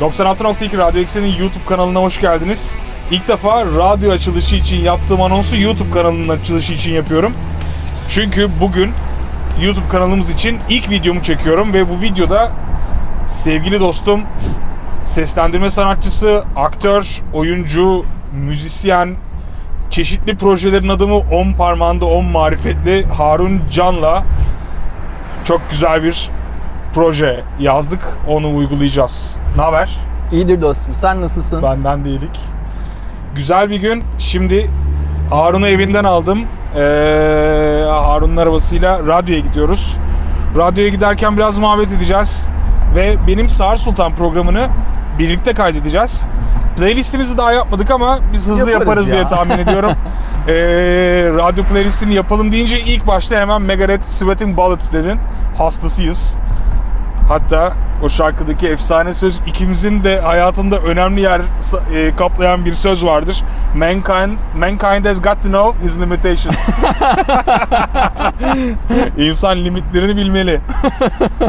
96.2 Radyo Eksen'in YouTube kanalına hoş geldiniz. İlk defa radyo açılışı için yaptığım anonsu YouTube kanalının açılışı için yapıyorum. Çünkü bugün YouTube kanalımız için ilk videomu çekiyorum ve bu videoda sevgili dostum, seslendirme sanatçısı, aktör, oyuncu, müzisyen, çeşitli projelerin adımı 10 parmağında 10 marifetli Harun Can'la çok güzel bir proje yazdık. Onu uygulayacağız. Ne haber? İyidir dostum. Sen nasılsın? Benden değilik. Güzel bir gün. Şimdi Harun'u evinden aldım. Ee, Harun'un arabasıyla radyoya gidiyoruz. Radyoya giderken biraz muhabbet edeceğiz. Ve benim Sağır Sultan programını birlikte kaydedeceğiz. Playlistimizi daha yapmadık ama biz hızlı Yaparız yaparız ya. diye tahmin ediyorum. Ee, radyo playlistini yapalım deyince ilk başta hemen Megadeth Sweating Bullets dedin. Hastasıyız. Hatta o şarkıdaki efsane söz ikimizin de hayatında önemli yer e, kaplayan bir söz vardır. Mankind, mankind has got to know his limitations. İnsan limitlerini bilmeli.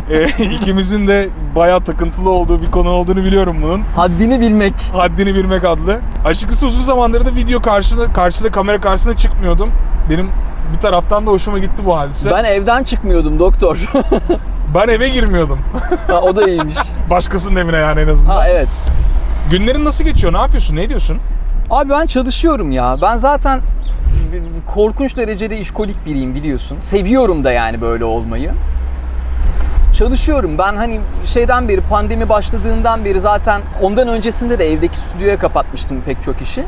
e, ikimizin de bayağı takıntılı olduğu bir konu olduğunu biliyorum bunun. Haddini bilmek. Haddini bilmek adlı. Açıkçası uzun zamandır da video karşısında, karşısında kamera karşısında çıkmıyordum. Benim bir taraftan da hoşuma gitti bu hadise. Ben evden çıkmıyordum doktor. ben eve girmiyordum. ha, o da iyiymiş. Başkasının evine yani en azından. Ha evet. Günlerin nasıl geçiyor? Ne yapıyorsun? Ne ediyorsun? Abi ben çalışıyorum ya. Ben zaten korkunç derecede işkolik biriyim biliyorsun. Seviyorum da yani böyle olmayı. Çalışıyorum. Ben hani şeyden beri pandemi başladığından beri zaten ondan öncesinde de evdeki stüdyoya kapatmıştım pek çok işi.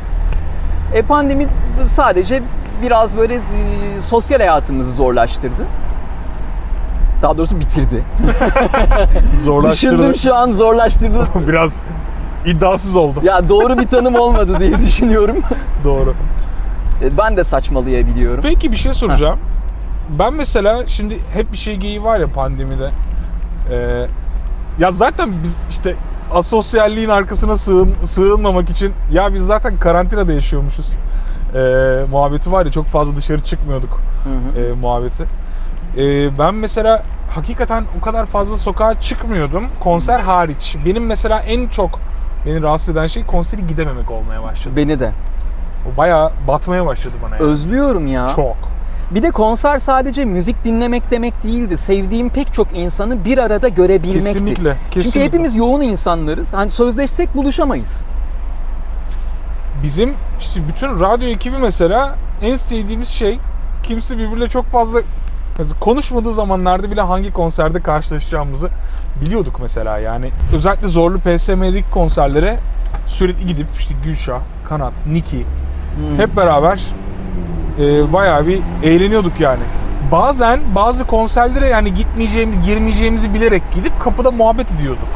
E pandemi sadece biraz böyle e, sosyal hayatımızı zorlaştırdı. Daha doğrusu bitirdi. Zorlaştırdı. Düşündüm şu an zorlaştırdı. Biraz iddiasız oldu. Ya doğru bir tanım olmadı diye düşünüyorum. Doğru. E, ben de saçmalayabiliyorum. Peki bir şey soracağım. Ben mesela şimdi hep bir şey geyiği var ya pandemide. Ee, ya zaten biz işte asosyalliğin arkasına sığın, sığınmamak için ya biz zaten karantinada yaşıyormuşuz. Ee, muhabbeti var ya çok fazla dışarı çıkmıyorduk Hı hı. e, muhabbeti. Ee, ben mesela hakikaten o kadar fazla sokağa çıkmıyordum konser hariç. Benim mesela en çok beni rahatsız eden şey konseri gidememek olmaya başladı. Beni de. O bayağı batmaya başladı bana yani. Özlüyorum ya. Çok. Bir de konser sadece müzik dinlemek demek değildi. Sevdiğim pek çok insanı bir arada görebilmekti. Kesinlikle. Çünkü kesinlikle. hepimiz yoğun insanlarız. Hani sözleşsek buluşamayız. bizim işte bütün radyo ekibi mesela en sevdiğimiz şey kimse birbiriyle çok fazla konuşmadığı zamanlarda bile hangi konserde karşılaşacağımızı biliyorduk mesela yani. Özellikle zorlu PSM'deki konserlere sürekli gidip işte Gülşah, Kanat, Niki Hmm. hep beraber e, bayağı bir eğleniyorduk yani. Bazen bazı konserlere yani gitmeyeceğimizi, girmeyeceğimizi bilerek gidip kapıda muhabbet ediyorduk.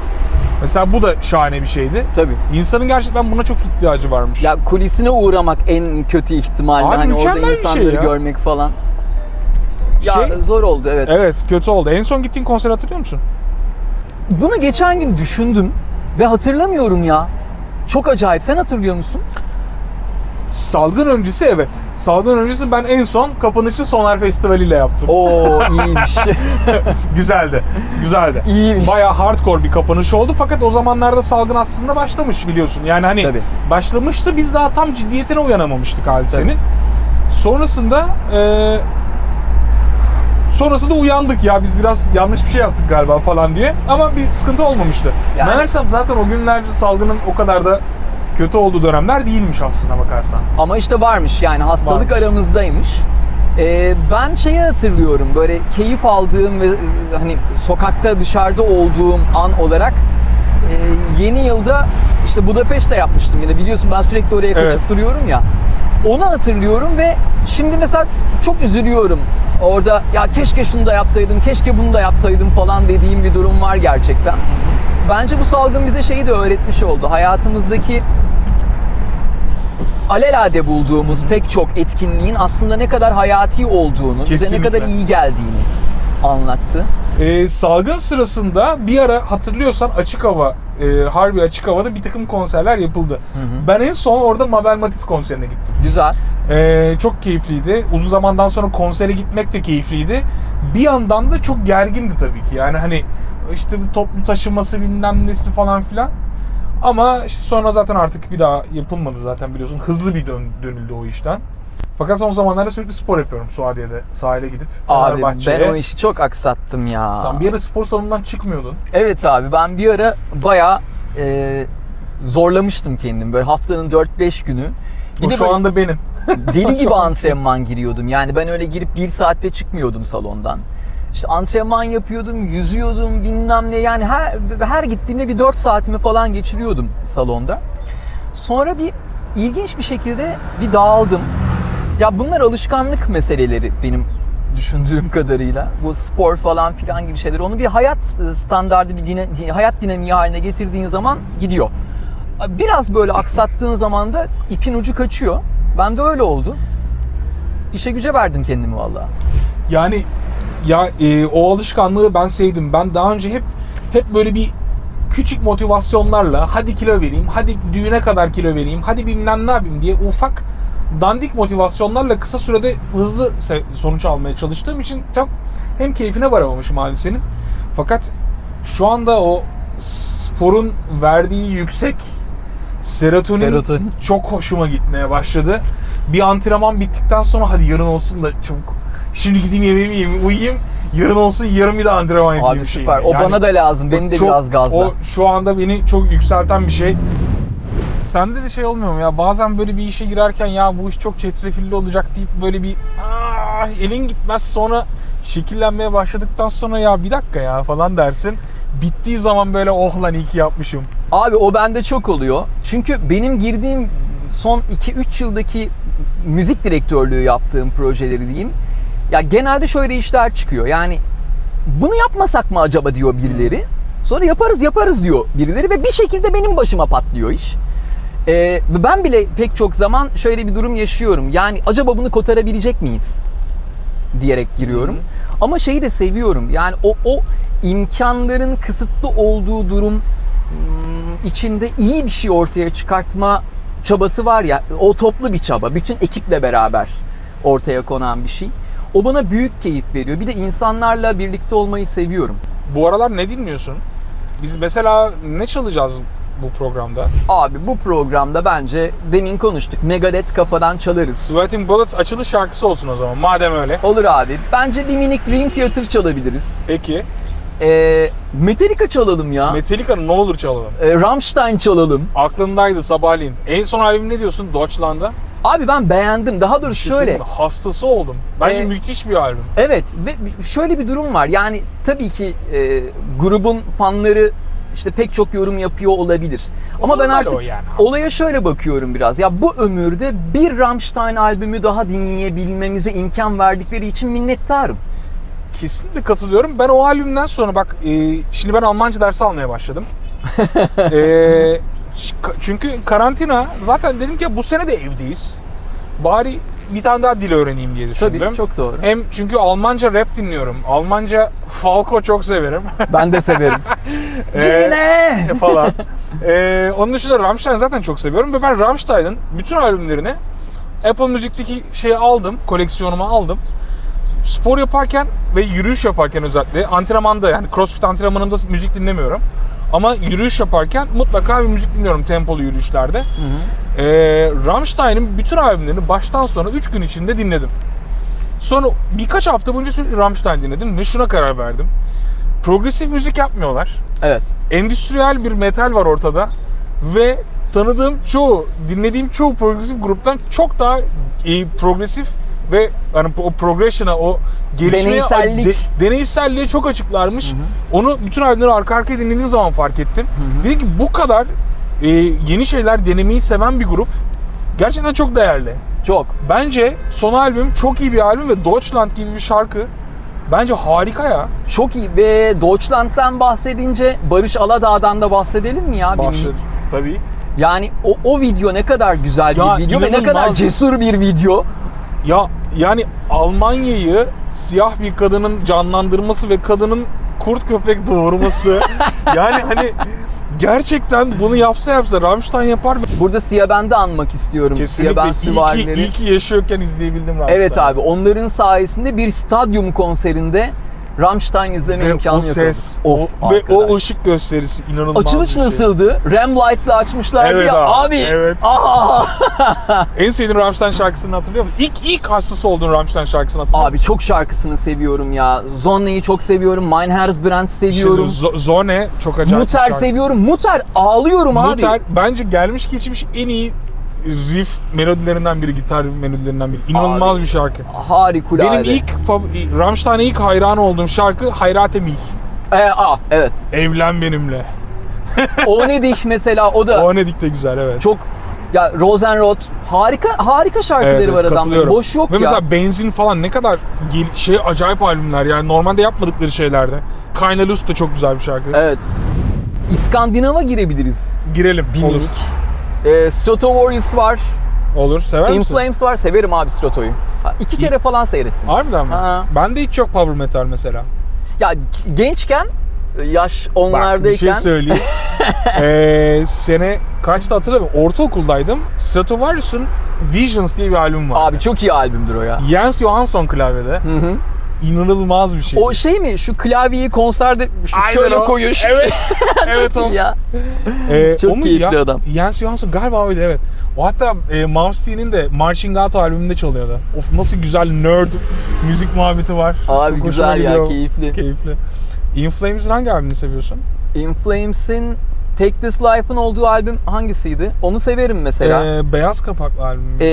Mesela bu da şahane bir şeydi. Tabii. İnsanın gerçekten buna çok ihtiyacı varmış. Ya kulisine uğramak en kötü ihtimalle. Abi hani orada şey insanları ya. görmek falan. Ya Şey- zor oldu evet. Evet kötü oldu. En son gittiğin konseri hatırlıyor musun? Bunu geçen gün düşündüm ve hatırlamıyorum ya. Çok acayip. Sen hatırlıyor musun? Salgın öncesi evet. Salgın öncesi ben en son kapanışı Soner Festivali ile yaptım. Oo iyiymiş. Güzeldi. Güzeldi. iyiymiş. Bayağı hardcore bir kapanış oldu fakat o zamanlarda salgın aslında başlamış biliyorsun. Yani hani Tabii. başlamıştı biz daha tam ciddiyetine uyanamamıştık hadisenin. Sonrasında e, sonrasında uyandık ya biz biraz yanlış bir şey yaptık galiba falan diye ama bir sıkıntı olmamıştı. Yani- Meğersem zaten o günler salgının o kadar da kötü olduğu dönemler değilmiş aslına bakarsan. Ama işte varmış yani hastalık Varmış. aramızdaymış. Ee, ben şeyi hatırlıyorum böyle keyif aldığım ve e, hani sokakta dışarıda olduğum an olarak e, yeni yılda işte Budapeşte yapmıştım yine biliyorsun ben sürekli oraya kaçıp Evet. duruyorum ya. Onu hatırlıyorum ve şimdi mesela çok üzülüyorum. Orada ya keşke şunu da yapsaydım, keşke bunu da yapsaydım falan dediğim bir durum var gerçekten. Bence bu salgın bize şeyi de öğretmiş oldu. Hayatımızdaki alelade bulduğumuz pek çok etkinliğin aslında ne kadar hayati olduğunu, bize ne Kesinlikle. kadar iyi geldiğini anlattı. Ee, salgın sırasında bir ara hatırlıyorsan açık hava, e, harbi açık havada bir takım konserler yapıldı. Ben en son orada Mabel Matiz konserine gittim. Güzel. Ee, çok keyifliydi. Uzun zamandan sonra konsere gitmek de keyifliydi. Bir yandan da çok gergindi tabii ki. Yani hani işte toplu taşıması bilmem nesi falan filan. Ama işte sonra zaten artık bir daha yapılmadı zaten biliyorsun. Hızlı bir dön, dönüldü o işten. Fakat son zamanlarda sürekli spor yapıyorum Suadiye'de. Sahile gidip Abi ben o işi çok aksattım ya. Sen bir ara spor salonundan çıkmıyordun. Evet abi ben bir ara bayağı e, zorlamıştım kendimi. Böyle haftanın 4-5 günü. Bir O de şu böyle anda benim. deli gibi antrenman giriyordum. Yani ben öyle girip bir saatte çıkmıyordum salondan. İşte antrenman yapıyordum, yüzüyordum bilmem ne. Yani her, her gittiğimde bir 4 saatimi falan geçiriyordum salonda. Sonra bir ilginç bir şekilde bir dağıldım. Ya bunlar alışkanlık meseleleri benim düşündüğüm kadarıyla. Bu spor falan filan gibi şeyler. Onu bir hayat standardı, bir dine- hayat dinamiği haline getirdiğin zaman gidiyor. Biraz böyle aksattığın zaman da ipin ucu kaçıyor. Ben de öyle oldu. İşe güce verdim kendimi vallahi. Yani ya e, o alışkanlığı ben sevdim. Ben daha önce hep hep böyle bir küçük motivasyonlarla hadi kilo vereyim, hadi düğüne kadar kilo vereyim, hadi bilmem ne yapayım diye ufak dandik motivasyonlarla kısa sürede hızlı sonuç almaya çalıştığım için çok hem keyfine varamamışım hadisenin. Fakat şu anda o sporun verdiği yüksek serotonin, Serotonin. çok hoşuma gitmeye başladı. Bir antrenman bittikten sonra hadi yarın olsun da çabuk. Şimdi gideyim yemeğimi yiyeyim, uyuyayım. Yarın olsun yarın bir daha antrenman yapayım. Abi süper. O Yani bana da lazım. Beni de çok- biraz gazla. O şu anda beni çok yükselten bir şey. Sende de şey olmuyor mu ya? Bazen böyle bir işe girerken ya bu iş çok çetrefilli olacak deyip böyle bir "Aa, elin gitmez sonra şekillenmeye başladıktan sonra ya bir dakika ya falan dersin. Bittiği zaman böyle oh lan iyi ki yapmışım. Abi o bende çok oluyor. Çünkü benim girdiğim son 2-3 yıldaki müzik direktörlüğü yaptığım projeleri diyeyim. Ya genelde şöyle işler çıkıyor. Yani bunu yapmasak mı acaba diyor birileri. Sonra yaparız yaparız diyor birileri ve bir şekilde benim başıma patlıyor iş. Ee, ben bile pek çok zaman şöyle bir durum yaşıyorum. Yani acaba bunu kotarabilecek miyiz? Diyerek giriyorum. Ama şeyi de seviyorum. Yani o o imkanların kısıtlı olduğu durum hmm, içinde iyi bir şey ortaya çıkartma çabası var ya. O toplu bir çaba. Bütün ekiple beraber ortaya konan bir şey. O bana büyük keyif veriyor. Bir de insanlarla birlikte olmayı seviyorum. Bu aralar ne dinliyorsun? Biz mesela ne çalacağız bu programda? Abi bu programda bence demin konuştuk. Megadeth kafadan çalarız. Sweating Bullets açılış şarkısı olsun o zaman madem öyle. Olur abi. Bence bir minik Dream Theater çalabiliriz. Peki. Ee, Metallica çalalım ya. Metallica'nın ne olur çalalım. Ee, Rammstein çalalım. Aklımdaydı sabahleyin. En son albüm ne diyorsun Deutschland'a? Abi ben beğendim. Daha doğrusu şöyle. Hastası oldum. Bence Ee, müthiş bir albüm. Evet ve şöyle bir durum var. Yani tabii ki e, grubun fanları işte pek çok yorum yapıyor olabilir. Ama ben Normal artık o yani. olaya şöyle bakıyorum biraz. Ya bu ömürde bir Rammstein albümü daha dinleyebilmemize imkan verdikleri için minnettarım. Kesinlikle katılıyorum. Ben o albümden sonra bak e, şimdi ben Almanca dersi almaya başladım. E, çünkü karantina zaten dedim ki bu sene de evdeyiz. Bari bir tane daha dil öğreneyim diye düşündüm. Tabii çok doğru. Hem çünkü Almanca rap dinliyorum. Almanca Falco çok severim. Ben de severim. Ee, Cine! falan. Ee, onun dışında Rammstein zaten çok seviyorum ve ben Rammstein'ın bütün albümlerini Apple Müzik'teki şeyi aldım, koleksiyonuma aldım. Spor yaparken ve yürüyüş yaparken özellikle antrenmanda yani CrossFit antrenmanında müzik dinlemiyorum. Ama yürüyüş yaparken mutlaka bir müzik dinliyorum tempolu yürüyüşlerde. Ee, Rammstein'in bütün albümlerini baştan sona 3 gün içinde dinledim. Sonra birkaç hafta boyunca sürekli Rammstein dinledim ve şuna karar verdim. Progresif müzik yapmıyorlar Evet. endüstriyel bir metal var ortada ve tanıdığım çoğu, dinlediğim çoğu progresif gruptan çok daha e, progresif ve hani o progression'a, o gelişmeye, Deneysellik. de- deneyselliğe çok açıklarmış. Onu bütün albümleri arka arkaya dinlediğim zaman fark ettim. Dedim ki bu kadar e, yeni şeyler denemeyi seven bir grup gerçekten çok değerli. Çok. Bence son albüm çok iyi bir albüm ve Deutschland gibi bir şarkı bence harika ya. Çok iyi ve Deutschland'dan bahsedince Barış Aladağ'dan da bahsedelim mi ya? Bir Başladı. Tabii. Yani o, o video ne kadar güzel Ya bir video ve ne inanılmaz. kadar cesur bir video. Ya yani Almanya'yı siyah bir kadının canlandırması ve kadının kurt köpek doğurması yani hani gerçekten bunu yapsa yapsa Rammstein yapar. Burada Siyah Ben'i anmak istiyorum. Kesinlikle Siyah Ben iyi ki, süvarileri. iyi ki yaşıyorken izleyebildim Rammstein. Evet abi onların sayesinde bir stadyum konserinde Rammstein izleme Ve imkanı o yok. ses, Of, o, ve arkadaş. o ışık gösterisi inanılmaz Açılış bir şey. nasıldı? Ram Light'la açmışlardı Evet ya. abi, Abi. evet. Aa! En sevdiğin Rammstein şarkısını hatırlıyor musun? İlk ilk hastası olduğun Rammstein şarkısını hatırlıyor Abi çok şarkısını seviyorum ya. Zonne'yi çok seviyorum. Mein Herzbrand musun? seviyorum. Z- Zone çok acayip bir Muter şarkı. seviyorum. Muter ağlıyorum abi. Muter bence gelmiş geçmiş en iyi riff melodilerinden biri, gitar melodilerinden biri. İnanılmaz Abi. bir şarkı. Harikulade. Benim ilk Rammstein'e ilk hayran olduğum şarkı Hayrate mich. Ee, aa, evet. Evlen benimle. O ne dich mesela o da O ne de güzel evet. çok ya Rosenrod harika harika şarkıları Evet, var adamların. Boş yok Ve ya. mesela benzin falan ne kadar gel- şey acayip albümler yani normalde yapmadıkları şeylerde. Loose da çok güzel bir şarkı. Evet. İskandinav'a girebiliriz. Girelim. Bir Minik. Ee, Stratovarius var. Olur. Sever In misin? Flames var. Severim abi Strato'yu. İki kere falan seyrettim. Harbiden mi? Ha. Ben de hiç yok power metal mesela. Ya gençken yaş Bak onlardayken bir şey söyleyeyim. ee, sene kaçta hatırlamıyorum. Ortaokuldaydım. Stratovarius'un Visions diye bir albüm var. abi çok iyi albümdür o ya. Jens Johansson klavyede. Hı hı. İnanılmaz bir şey. O şey mi? Şu klavyeyi konserde şu Aynen şöyle o. koyun. şu- Evet. evet çok o. iyi ya. Ee, Çok keyifli ya? adam. Jens Johansson galiba öyle evet. O hatta e, Malmsteen'in de Marching Out albümünde çalıyordu. Of nasıl güzel nerd müzik muhabbeti var. Abi Çok güzel ya, gidiyor. keyifli. Keyifli. In Flames'in hangi albümünü seviyorsun? In Flames'in Take This Life'ın olduğu albüm hangisiydi? Onu severim mesela. Ee, beyaz kapaklı albüm. Ee,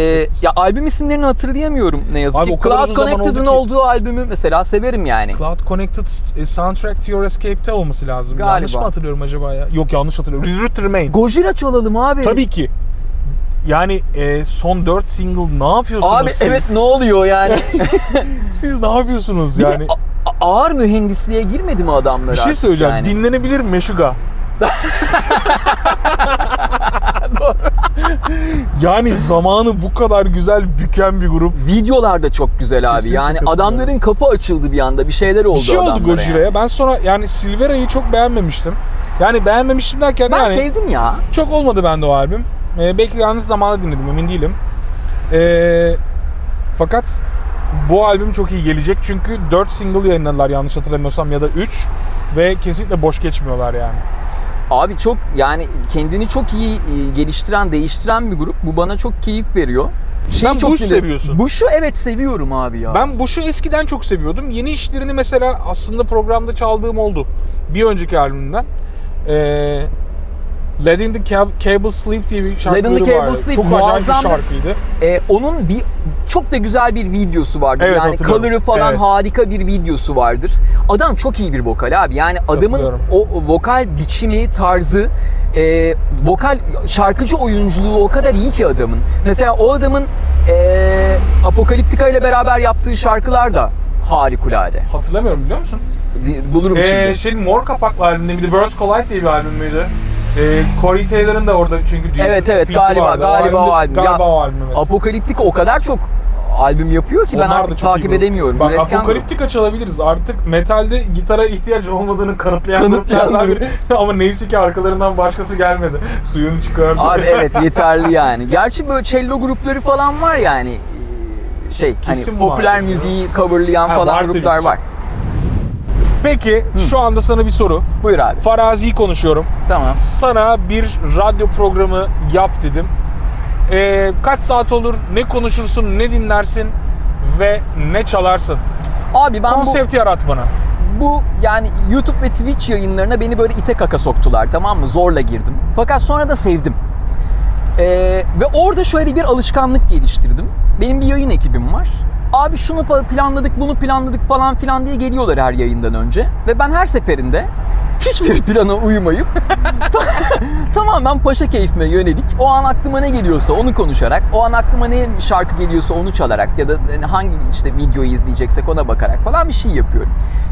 ya albüm isimlerini hatırlayamıyorum ne yazık Abi ki. Cloud Connected'ın ki. olduğu albümü mesela severim yani. Cloud Connected e, Soundtrack to Your Escape'te olması lazım. Galiba. Yanlış mı hatırlıyorum acaba ya? Yok yanlış hatırlıyorum. Root Remain. Gojira çalalım abi. Tabii ki. Yani e, son 4 single ne yapıyorsunuz Abi siz? evet ne oluyor yani? Siz ne yapıyorsunuz Bir de yani? a- a- ağır mühendisliğe girmedi mi adamlar Bir şey söyleyeceğim. yani? Dinlenebilir mi Meşuga? yani zamanı bu kadar güzel büken bir grup. Videolar da çok güzel abi. Kesinlikle yani adamların kafa açıldı bir anda. Bir şeyler oldu Bir şey oldu Gojira'ya. yani. Ben sonra yani Silvera'yı çok beğenmemiştim. Yani beğenmemiştim derken Ben yani sevdim ya. çok olmadı bende o albüm. Ee, belki yanlış zamanda dinledim emin değilim. Ee, fakat bu albüm çok iyi gelecek çünkü 4 single yayınladılar yanlış hatırlamıyorsam ya da 3 ve kesinlikle boş geçmiyorlar yani. Abi çok yani kendini çok iyi e, geliştiren, değiştiren bir grup. Bu bana çok keyif veriyor. Sen çok Bush seviyorsun. Bush'u evet seviyorum abi ya. Ben Bush'u eskiden çok seviyordum. Yeni işlerini mesela aslında programda çaldığım oldu. Bir önceki albümünden. Ee, Let in the Cab- Cable Sleep diye bir şarkıları Cable vardı. Sleep çok acayip bir muazzam. şarkıydı. Ee, onun bir çok da güzel bir videosu vardır. Evet, yani color'ı falan Evet. harika bir videosu vardır. Adam çok iyi bir vokal abi. Yani adamın o vokal biçimi, tarzı, e, vokal şarkıcı oyunculuğu o kadar iyi ki adamın. Mesela o adamın e, Apokaliptika ile beraber yaptığı şarkılar da harikulade. Hatırlamıyorum biliyor musun? Bulurum Ee, şimdi. şey mor kapaklı albümde de Worlds Collide diye bir albüm müydü? Ee, Corey Taylor'ın da orada çünkü duet Evet, evet, galiba, vardı. galiba o albüm. Galiba o albüm evet. Apokaliptika o kadar çok albüm yapıyor ki ben Onlar da artık takip edemiyorum. Bak Üretken grup. Apokaliptika çalabiliriz. Artık metalde gitara ihtiyaç olmadığını kanıtlayan gruplardan grup. biri. Ama neyse ki arkalarından başkası gelmedi. Suyunu çıkardı. Abi evet yeterli yani. Gerçi böyle cello grupları falan var yani. Ee, Şey Kesin hani popüler müziği coverlayan Ha, falan tabii gruplar var. Peki şu anda sana bir soru. Buyur abi. Farazi konuşuyorum. Tamam. Sana bir radyo programı yap dedim. Ee, kaç saat olur? Ne konuşursun? Ne dinlersin? Ve ne çalarsın? Abi ben bu, Konsept yarat bana. bu yani YouTube ve Twitch yayınlarına beni böyle ite kaka soktular tamam mı? Zorla girdim. Fakat sonra da sevdim. Ee, ve orada şöyle bir alışkanlık geliştirdim. Benim bir yayın ekibim var. Abi şunu planladık, bunu planladık falan filan diye geliyorlar her yayından önce. Ve ben her seferinde hiçbir plana uymayıp tamamen paşa keyfime yönelik o an aklıma ne geliyorsa onu konuşarak, o an aklıma ne şarkı geliyorsa onu çalarak ya da hangi işte videoyu izleyeceksek ona bakarak falan bir şey yapıyorum.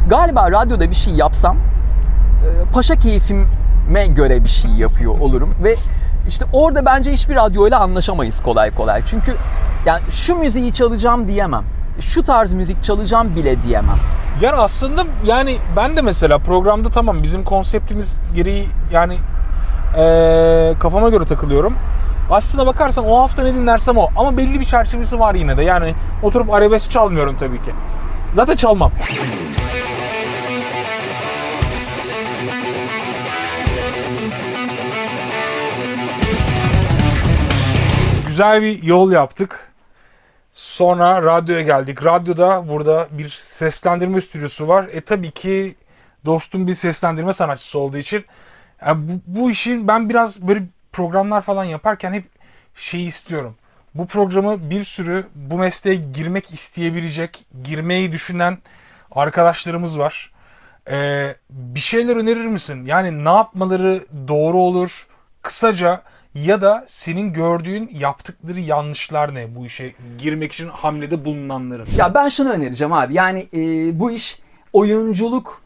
Galiba radyoda bir şey yapsam e, paşa keyfime göre bir şey yapıyor olurum ve işte orada bence hiçbir radyoyla anlaşamayız kolay kolay. Çünkü yani şu müziği çalacağım diyemem. Şu tarz müzik çalacağım bile diyemem. Yani aslında yani ben de mesela programda tamam bizim konseptimiz gereği yani eee, kafama göre takılıyorum. Aslına bakarsan o hafta ne dinlersem o. Ama belli bir çerçevesi var yine de. Yani oturup arabesk çalmıyorum tabii ki. Zaten çalmam. Güzel bir yol yaptık. Sonra radyoya geldik. Radyoda burada bir seslendirme stüdyosu var. E tabii ki dostum bir seslendirme sanatçısı olduğu için yani bu, bu işin ben biraz böyle programlar falan yaparken hep şeyi istiyorum. Bu programı bir sürü bu mesleğe girmek isteyebilecek, girmeyi düşünen arkadaşlarımız var. Ee, bir şeyler önerir misin? Yani ne yapmaları doğru olur? Kısaca ya da senin gördüğün yaptıkları yanlışlar ne bu işe girmek için hamlede bulunanların? Ya ben şunu önereceğim abi. Yani e, bu iş oyunculuk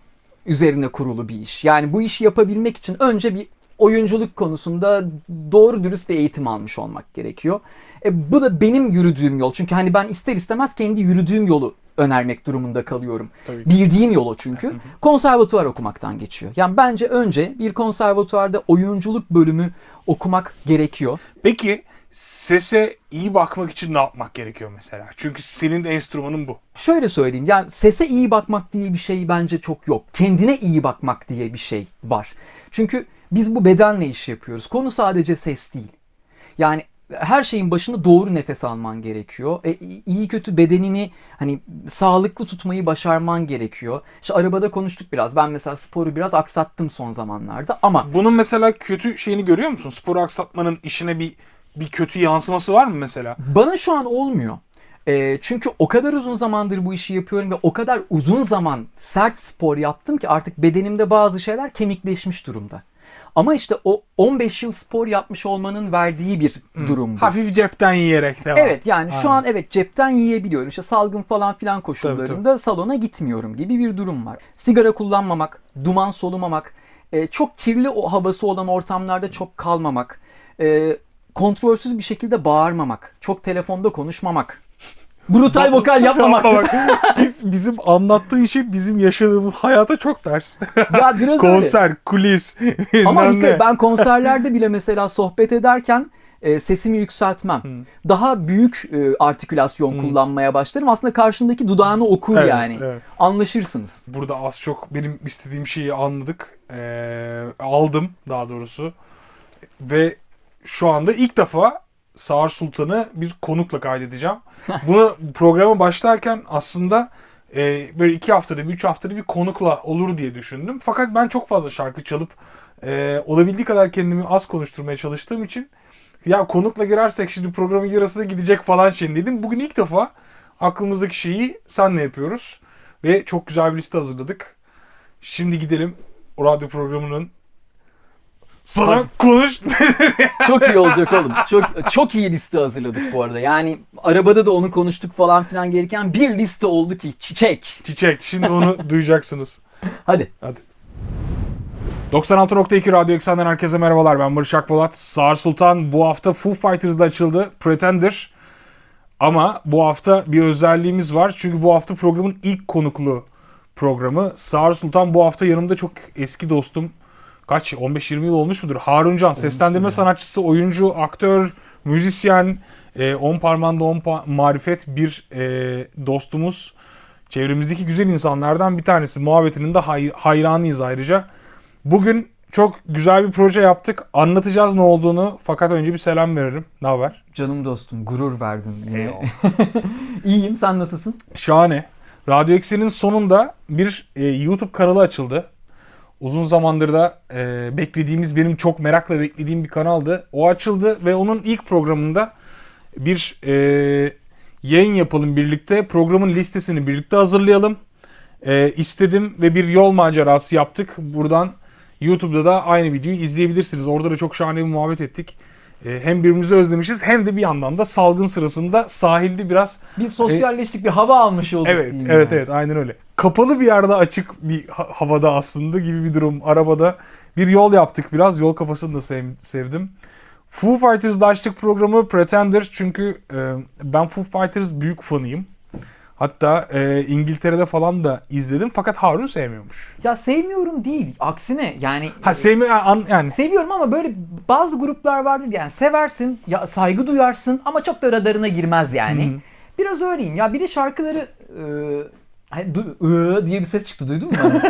üzerine kurulu bir iş. Yani bu işi yapabilmek için önce bir oyunculuk konusunda doğru dürüst bir eğitim almış olmak gerekiyor. E, bu da benim yürüdüğüm yol. Çünkü hani ben ister istemez kendi yürüdüğüm yolu önermek durumunda kalıyorum. Tabii. Bildiğim yolu çünkü. Konservatuvar okumaktan geçiyor. Yani bence önce bir konservatuvarda oyunculuk bölümü okumak gerekiyor. Peki sese iyi bakmak için ne yapmak gerekiyor mesela? Çünkü senin de enstrümanın bu. Şöyle söyleyeyim yani sese iyi bakmak diye bir şey bence çok yok. Kendine iyi bakmak diye bir şey var. Çünkü biz bu bedenle iş yapıyoruz. Konu sadece ses değil. Yani her şeyin başında doğru nefes alman gerekiyor. E, iyi kötü bedenini hani sağlıklı tutmayı başarman gerekiyor. İşte arabada konuştuk biraz. Ben mesela sporu biraz aksattım son zamanlarda ama Bunun mesela kötü şeyini görüyor musun? Spor aksatmanın işine bir bir kötü yansıması var mı mesela? Bana şu an olmuyor. Ee, çünkü o kadar uzun zamandır bu işi yapıyorum ve o kadar uzun zaman sert spor yaptım ki artık bedenimde bazı şeyler kemikleşmiş durumda. Ama işte o 15 yıl spor yapmış olmanın verdiği bir durum bu. Hafif cepten yiyerek devam. Evet yani şu Aynen. an evet cepten yiyebiliyorum. İşte salgın falan filan koşullarında salona gitmiyorum gibi bir durum var. Sigara kullanmamak, duman solumamak, e, çok kirli o havası olan ortamlarda çok kalmamak, e, kontrolsüz bir şekilde bağırmamak, çok telefonda konuşmamak, brutal vokal yapmamak. Bak, biz, bizim anlattığı şey bizim yaşadığımız hayata çok ters. ya biraz öyle. Konser, kulis, Ama dikkat ben konserlerde bile mesela sohbet ederken e, sesimi yükseltmem. Daha büyük e, artikülasyon kullanmaya başlarım. Aslında karşındaki dudağını okur Evet, yani. evet. Anlaşırsınız. Burada az çok benim istediğim şeyi anladık. Ee, aldım daha doğrusu. Ve şu anda ilk defa Sağır Sultan'ı bir konukla kaydedeceğim. Bunu programa başlarken aslında e, böyle iki haftada bir, üç haftada bir konukla olur diye düşündüm. Fakat ben çok fazla şarkı çalıp e, olabildiği kadar kendimi az konuşturmaya çalıştığım için ya konukla girersek şimdi programın yarısı gidecek falan şey dedim. Bugün ilk defa aklımızdaki şeyi senle yapıyoruz. Ve çok güzel bir liste hazırladık. Şimdi gidelim o radyo programının sana konuş. Çok iyi olacak oğlum. Çok çok iyi liste hazırladık bu arada. Yani arabada da onu konuştuk falan filan gereken bir liste oldu ki çiçek. Çiçek. Şimdi onu duyacaksınız. Hadi. Hadi. 96.2 Radyo Eksen'den herkese merhabalar. Ben Barış Akpolat. Sağır Sultan bu hafta Foo Fighters'da açıldı. Pretender. Ama bu hafta bir özelliğimiz var. Çünkü bu hafta programın ilk konuklu programı. Sağır Sultan bu hafta yanımda çok eski dostum. Kaç? 15-20 yıl olmuş mudur? Harun Can. Seslendirme sanatçısı, oyuncu, aktör, müzisyen. E, on parmağında on pa- marifet bir e, dostumuz. Çevremizdeki güzel insanlardan bir tanesi. Muhabbetinin de hay- hayranıyız ayrıca. Bugün çok güzel bir proje yaptık. Anlatacağız ne olduğunu. Fakat önce bir selam verelim. Ne haber? Canım dostum gurur verdin yine. İyiyim sen nasılsın? Şahane. Radyo Eksen'in sonunda bir e, YouTube kanalı açıldı. Uzun zamandır da e, beklediğimiz, benim çok merakla beklediğim bir kanaldı. O açıldı ve onun ilk programında bir e, yayın yapalım birlikte. Programın listesini birlikte hazırlayalım. E, istedim ve bir yol macerası yaptık. Buradan YouTube'da da aynı videoyu izleyebilirsiniz. Orada da çok şahane bir muhabbet ettik. E, hem birbirimizi özlemişiz hem de bir yandan da salgın sırasında sahilde biraz Bir sosyalleştik bir hava almış olduk Evet, evet, yani. evet, aynen öyle. Kapalı bir yerde açık bir ha- havada aslında gibi bir durum. Arabada bir yol yaptık biraz. Yol kafasını da sev- sevdim. Foo Fighters'da açtık programı Pretender çünkü e, ben Foo Fighters büyük fanıyım. Hatta e, İngiltere'de falan da izledim fakat Harun sevmiyormuş. Ya sevmiyorum değil. Aksine yani Ha sevmi an, yani Seviyorum ama böyle bazı gruplar vardır yani seversin, ya saygı duyarsın ama çok da radarına girmez yani. Biraz öyleyim ya bir de şarkıları e, hani du- ı diye bir ses çıktı duydun mu?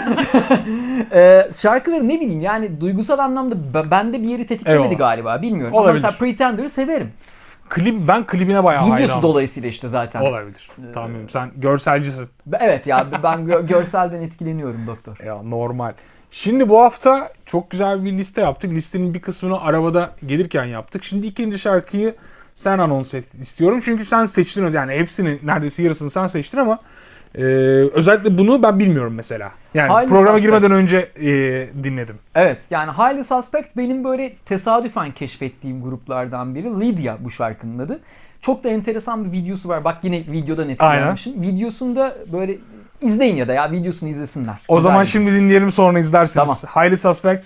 e, şarkıları ne bileyim yani duygusal anlamda b- bende bir yeri tetiklemedi Eyvallah. galiba bilmiyorum. Ama Olabilir. mesela Pretender'ı severim. Klip, ben klibine bayağı Videosu hayranım. dolayısıyla işte zaten. Olabilir. Tamam sen görselcisin. Evet ya ben gö- görselden etkileniyorum doktor. Ya normal. Şimdi bu hafta çok güzel bir liste yaptık. Listenin bir kısmını arabada gelirken yaptık. Şimdi ikinci şarkıyı sen anons et istiyorum. Çünkü sen seçtin. Yani hepsini neredeyse yarısını sen seçtin ama e, özellikle bunu ben bilmiyorum mesela. Yani Highly programa suspect. girmeden önce e, dinledim. Evet yani Highly Suspect benim böyle tesadüfen keşfettiğim gruplardan biri. Lydia bu şarkının adı. Çok da enteresan bir videosu var. Bak yine videodan etkilenmişim. Videosunda böyle izleyin ya da ya videosunu izlesinler. O Güzel zaman bir- şimdi dinleyelim sonra izlersiniz. Highly Suspect,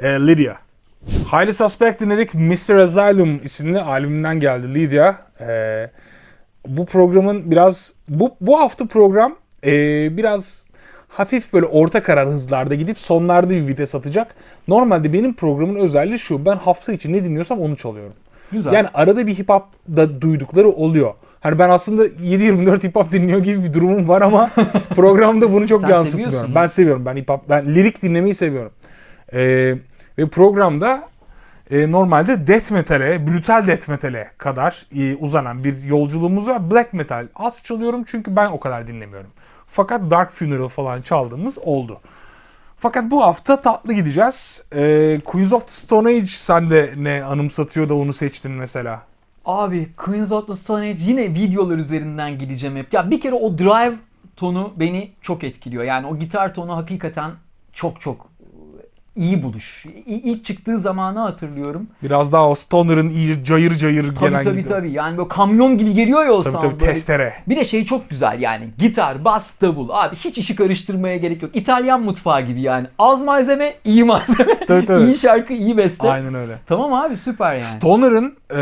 e, Lydia. Highly Suspect dinledik. Mr. Asylum isimli albümünden geldi Lydia. E, bu programın biraz bu bu hafta program e, biraz hafif böyle orta karar hızlarda gidip sonlarda bir vites atacak. Normalde benim programın özelliği şu. Ben hafta içi ne dinliyorsam onu çalıyorum. Güzel. Yani arada bir hip hop da duydukları oluyor. Hani ben aslında 7-24 hip hop dinliyor gibi bir durumum var ama programda bunu çok yansıtmıyorum. Ben seviyorum. Ben hip hop, ben lirik dinlemeyi seviyorum. Ee, ve programda e, normalde death metal'e, brutal death metal'e kadar e, uzanan bir yolculuğumuz var. Black metal az çalıyorum çünkü ben o kadar dinlemiyorum. Fakat Dark Funeral falan çaldığımız oldu. Fakat bu hafta tatlı gideceğiz. Ee, Queens of the Stone Age sende ne anımsatıyor da onu seçtin mesela? Abi Queens of the Stone Age yine videolar üzerinden gideceğim hep. Ya bir kere o drive tonu beni çok etkiliyor. Yani o gitar tonu hakikaten çok çok iyi buluş. İlk çıktığı zamanı hatırlıyorum. Biraz daha o Stoner'ın iyi cayır cayır Tabii gelen tabii gidiyor. tabii. Yani böyle kamyon gibi geliyor ya o Tabii sound. tabii böyle. testere. Bir de şey çok güzel yani gitar, bas, davul. Abi hiç işi karıştırmaya gerek yok. İtalyan mutfağı gibi yani. Az malzeme, iyi malzeme. Tabii tabii. iyi şarkı, iyi beste. Aynen öyle. Tamam abi süper yani. Stoner'ın eee,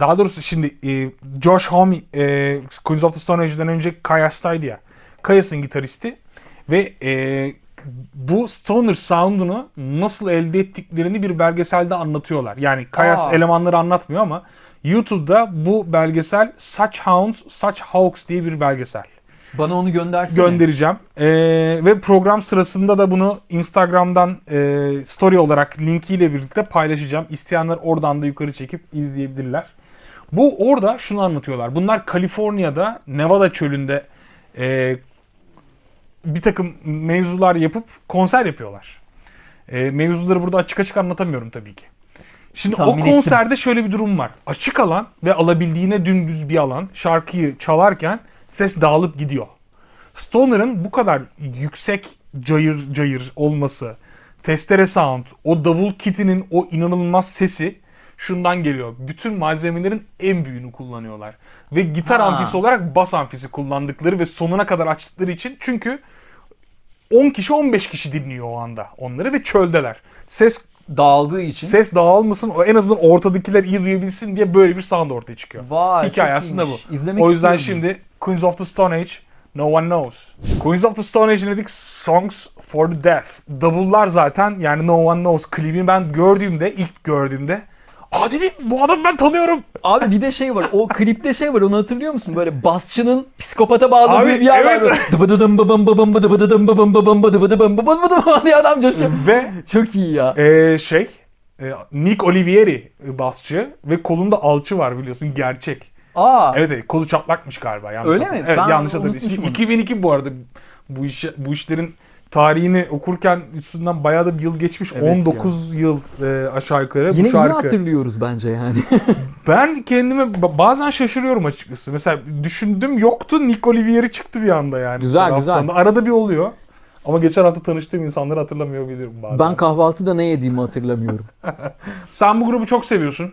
daha doğrusu şimdi eee, Josh Homme eee, Queens of the Stone Age'den önce Kayas'taydı ya. Kayas'ın gitaristi ve eee, bu Stoner sound'unu nasıl elde ettiklerini bir belgeselde anlatıyorlar. Yani Kayas Aa. elemanları anlatmıyor ama YouTube'da bu belgesel Such Hounds, Such Hawks diye bir belgesel. Bana onu göndersene. göndereceğim. Ee, ve program sırasında da bunu Instagram'dan e, story olarak linkiyle birlikte paylaşacağım. İsteyenler oradan da yukarı çekip izleyebilirler. Bu orada şunu anlatıyorlar. Bunlar Kaliforniya'da Nevada çölünde e, bir takım mevzular yapıp konser yapıyorlar. E, mevzuları burada açık açık anlatamıyorum tabii ki. Şimdi Tahmin o ettim. konserde şöyle bir durum var. Açık alan ve alabildiğine dümdüz bir alan şarkıyı çalarken ses dağılıp gidiyor. Stoner'ın bu kadar yüksek cayır cayır olması, testere sound, o davul kitinin o inanılmaz sesi şundan geliyor. Bütün malzemelerin en büyüğünü kullanıyorlar. Ve gitar Ha. amfisi olarak bas amfisi kullandıkları ve sonuna kadar açtıkları için çünkü 10 kişi 15 kişi dinliyor o anda onları ve çöldeler. Ses Dağıldığı için. ses dağılmasın en azından ortadakiler iyi duyabilsin diye böyle bir sound ortaya çıkıyor. Vay, Hikaye aslında bu. İzlemek o yüzden şimdi Queens of the Stone Age No One Knows. Queens of the Stone Age dedik Songs for the Deaf. Davullar zaten yani No One Knows klibini ben gördüğümde ilk gördüğümde Aa dedim bu adamı ben tanıyorum. Abi bir de şey var. O klipte şey var. Onu hatırlıyor musun? Böyle basçının psikopata bağladığı Abi, bir yer var. evet. Böyle dıbıdıdım bıbım bıbım bıdıbıdıdım bıbım bıbım bıdıbıdıbım bıbım bıdım diye adam coşuyor. Ve Çok iyi ya. ee, şey e, Nick Olivieri e, basçı ve kolunda alçı var biliyorsun gerçek. Aa. Evet, evet kolu çatlakmış galiba. Yanlış Öyle mi? Evet Ben yanlış onu. 2002 bu arada bu iş bu işlerin tarihini okurken üstünden bayağı da bir yıl geçmiş. Evet 19 yıl e, aşağı yukarı Yine bu şarkı. hatırlıyoruz bence yani. Ben kendime ba- bazen şaşırıyorum açıkçası. Mesela düşündüm yoktu Nick Olivieri çıktı bir anda yani. Güzel, güzel. da. Arada bir oluyor. Ama geçen hafta tanıştığım insanları hatırlamıyor olabilirim bazen. ben kahvaltıda ne yediğimi hatırlamıyorum. Sen bu grubu çok seviyorsun.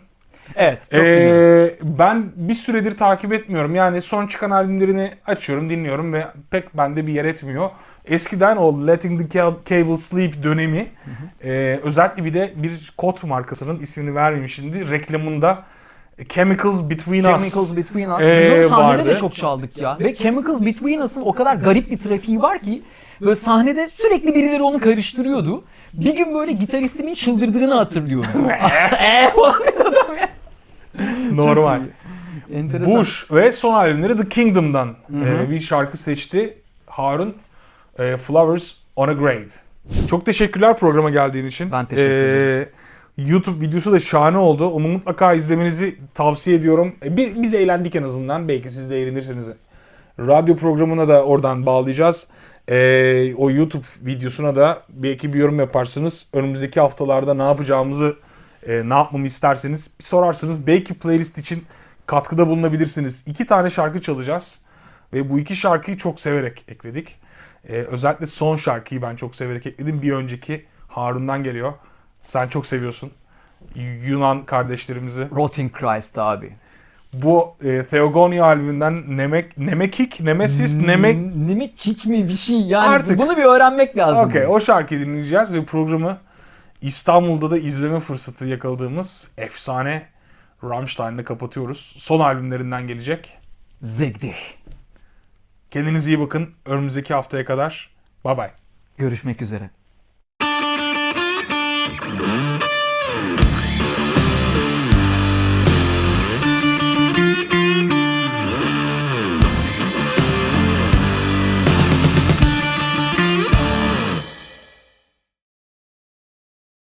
Evet. Çok. Ee, ben bir süredir takip etmiyorum. Yani son çıkan albümlerini açıyorum, dinliyorum ve pek bende bir yer etmiyor. Eskiden o Letting the Ca- Cable Sleep dönemi e, özellikle bir de bir kot markasının ismini vermeyeyim şimdi reklamında Chemicals Between Us. Chemicals Between Us. Ee, Biz onu sahnede vardı. de çok çaldık ya. Ve Chemicals Between Us'ın o kadar garip bir trafiği var ki böyle sahnede sürekli birileri onu karıştırıyordu. Bir gün böyle gitaristimin çıldırdığını hatırlıyorum. Eee falan dedi adam ya. Normal. Enteresan. Bush ve son albümleri The Kingdom'dan e, bir şarkı seçti. Harun e, Flowers on a Grave. Çok teşekkürler programa geldiğin için. Ben teşekkür ederim. E, YouTube videosu da şahane oldu. Onu mutlaka izlemenizi tavsiye ediyorum. E, bi- Biz eğlendik en azından. Belki siz de eğlenirsiniz. Radyo programına da oradan bağlayacağız. E, o YouTube videosuna da belki bir yorum yaparsınız. Önümüzdeki haftalarda ne yapacağımızı, e, ne yapmamı isterseniz bir sorarsınız. Belki playlist için katkıda bulunabilirsiniz. İki tane şarkı çalacağız. Ve bu iki şarkıyı çok severek ekledik. E, özellikle son şarkıyı ben çok severek ekledim. Bir önceki Harun'dan geliyor. Sen çok seviyorsun. Yunan kardeşlerimizi. Rotting Christ abi. Bu e, Theogonia albümünden Nemek, Nemekik, Nemesis, Nemek... Nemek kick mi bir şey yani Artık- bunu bir öğrenmek lazım. Okey o şarkıyı dinleyeceğiz ve programı İstanbul'da da izleme fırsatı yakaladığımız efsane Rammstein'le kapatıyoruz. Son albümlerinden gelecek. Zegdih. Kendinize iyi bakın. Önümüzdeki haftaya kadar. Bye bye. Görüşmek üzere.